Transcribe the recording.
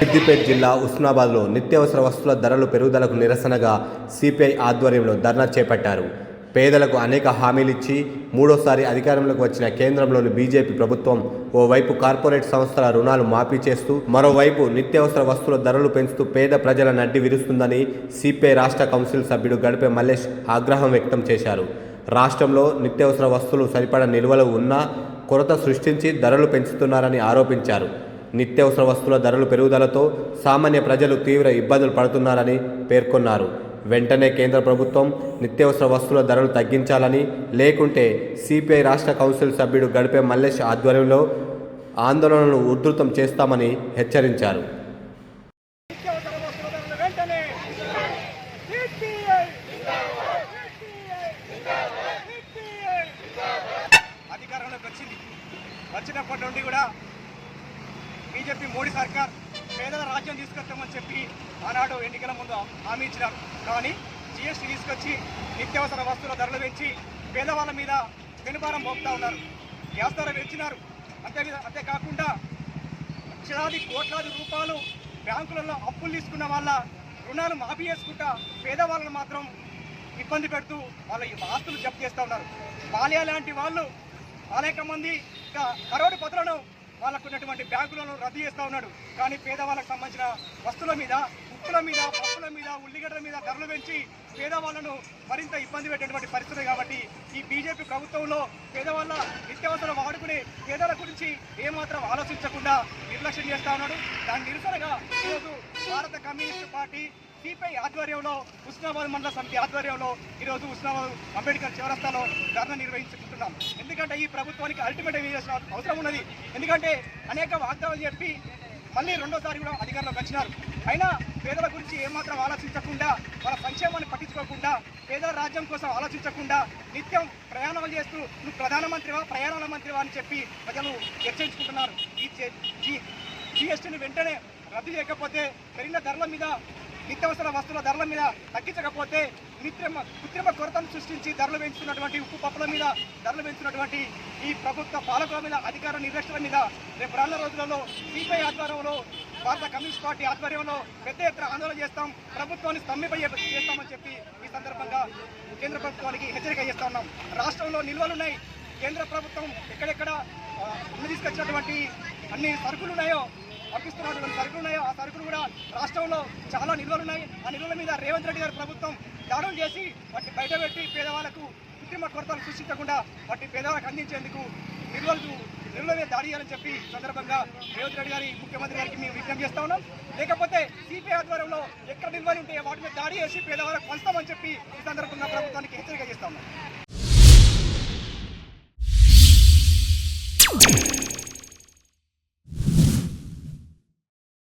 సిద్దిపేట జిల్లా ఉస్నాబాద్లో నిత్యావసర వస్తువుల ధరలు పెరుగుదలకు నిరసనగా సిపిఐ ఆధ్వర్యంలో ధర్నా చేపట్టారు. పేదలకు అనేక హామీలిచ్చి మూడోసారి అధికారంలోకి వచ్చిన కేంద్రంలోని బీజేపీ ప్రభుత్వం ఓవైపు కార్పొరేట్ సంస్థల రుణాలు మాఫీ చేస్తూ మరోవైపు నిత్యావసర వస్తువుల ధరలు పెంచుతూ పేద ప్రజల నడ్డి విరుస్తుందని సిపిఐ రాష్ట్ర కౌన్సిల్ సభ్యుడు గడిపే మల్లేష్ ఆగ్రహం వ్యక్తం చేశారు. రాష్ట్రంలో నిత్యావసర వస్తువులు సరిపడ నిల్వలు ఉన్నా కొరత సృష్టించి ధరలు పెంచుతున్నారని ఆరోపించారు. నిత్యవసర వస్తువుల ధరలు పెరుగుదలతో సామాన్య ప్రజలు తీవ్ర ఇబ్బందులు పడుతున్నారని పేర్కొన్నారు. వెంటనే కేంద్ర ప్రభుత్వం నిత్యావసర వస్తువుల ధరలు తగ్గించాలని లేకుంటే సిపిఐ రాష్ట్ర కౌన్సిల్ సభ్యుడు గడిపే మల్లేష్ ఆధ్వర్యంలో ఆందోళనను ఉధృతం చేస్తామని హెచ్చరించారు. వచ్చినప్పటి నుండి కూడా బీజేపీ మోడీ సర్కార్ పేదల రాజ్యం తీసుకొస్తామని చెప్పి ఆనాడు ఎన్నికల ముందు హామీ ఇచ్చినారు. కానీ జిఎస్టీ తీసుకొచ్చి నిత్యావసర వస్తువుల ధరలు పెంచి పేదవాళ్ళ మీద వెనుభారం మోపుతా ఉన్నారు. గ్యాస్ ధర పెంచినారు. అంతే అంతేకాకుండా లక్షలాది కోట్లాది రూపాయలు బ్యాంకులలో అప్పులు తీసుకున్న వాళ్ళ రుణాలు మాఫీ చేసుకుంటా పేదవాళ్ళను మాత్రం ఇబ్బంది పెడుతూ వాళ్ళ ఈ ఆస్తులు జప్తు చేస్తూ ఉన్నారు. బాల్యా లాంటి వాళ్ళు అనేక మంది ఇంకా కరోడు పత్రాలను వాళ్ళకు ఉన్నటువంటి బ్యాంకులను రద్దు చేస్తూ ఉన్నాడు. కానీ పేదవాళ్ళకు సంబంధించిన వస్తువుల మీద ఉప్పుల మీద పప్పుల మీద ఉల్లిగడ్డల మీద ధరలు పెంచి పేదవాళ్ళను మరింత ఇబ్బంది పెట్టేటువంటి పరిస్థితి కాబట్టి ఈ బీజేపీ ప్రభుత్వంలో పేదవాళ్ళ నిత్యావసరం వాడుకునే పేదల గురించి ఏమాత్రం ఆలోచించకుండా నిర్లక్ష్యం చేస్తూ ఉన్నాడు. దాని నిరసనగా ఈరోజు భారత కమ్యూనిస్టు పార్టీ సిపిఐ ఆధ్వర్యంలో ఉస్నాబాద్ మండల సమితి ఆధ్వర్యంలో ఈరోజు ఉస్నాబాద్ అంబేద్కర్ చివరస్తాలో ధర్నా నిర్వహించుకుంటున్నాం. ఎందుకంటే ఈ ప్రభుత్వానికి అల్టిమేట్ చేసిన అవసరం ఉన్నది. ఎందుకంటే అనేక వాగ్దానాలు చెప్పి మళ్ళీ రెండోసారి కూడా అధికారంలోకి వచ్చినారు. అయినా పేదల గురించి ఏమాత్రం ఆలోచించకుండా వాళ్ళ సంక్షేమాన్ని పట్టించుకోకుండా పేదల రాజ్యం కోసం ఆలోచించకుండా నిత్యం ప్రయాణాలు చేస్తూ నువ్వు ప్రధానమంత్రివా ప్రయాణాల మంత్రివా అని చెప్పి ప్రజలు చర్చించుకుంటున్నారు. ఈ జిఎస్టీని వెంటనే రద్దు చేయకపోతే పెరిగిన ధరల మీద నిత్యావసర వస్తువుల ధరల మీద తగ్గించకపోతే నిత్యమ కృత్రిమ కొరతను సృష్టించి ధరలు పెంచుతున్నటువంటి ఉప్పు పప్పుల మీద ధరలు పెంచుతున్నటువంటి ఈ ప్రభుత్వ పాలకుల మీద అధికార నిర్దేశకుల మీద రేపు రానున్న రోజులలో సిపిఐ ఆధ్వర్యంలో భారత కమ్యూనిస్ట్ పార్టీ ఆధ్వర్యంలో పెద్ద ఎత్తున ఆందోళన చేస్తాం. ప్రభుత్వాన్ని స్తంభింప చేస్తామని చెప్పి ఈ సందర్భంగా కేంద్ర ప్రభుత్వానికి హెచ్చరిక చేస్తా ఉన్నాం. రాష్ట్రంలో నిల్వలున్నాయి కేంద్ర ప్రభుత్వం ఎక్కడెక్కడ తీసుకొచ్చినటువంటి అన్ని సరుకులు ఉన్నాయో పంపిస్తున్నటువంటి సరుకులు ఉన్నాయో. ఆ సరుకులు కూడా రాష్ట్రంలో చాలా నిల్వలు ఉన్నాయి. ఆ నిల్వల మీద రేవంత్ రెడ్డి గారి ప్రభుత్వం దాడులు చేసి వాటిని బయటపెట్టి పేదవాళ్ళకు కృత్రిమ కొరతలు సృష్టించకుండా వాటిని పేదవాళ్ళకు అందించేందుకు నిల్వలు నిల్వల మీద దాడి చేయాలని చెప్పి సందర్భంగా రేవంత్ రెడ్డి గారి ముఖ్యమంత్రి గారికి మేము విజ్ఞప్తి చేస్తా ఉన్నాం. లేకపోతే సిపిఐ ఆధ్వర్యంలో ఎక్కడ నిల్వలు ఉంటాయో వాటి మీద దాడి చేసి పేదవాళ్ళకు పంచుతామని చెప్పి ఈ సందర్భంగా ప్రభుత్వానికి హెచ్చరిక చేస్తా ఉన్నాం.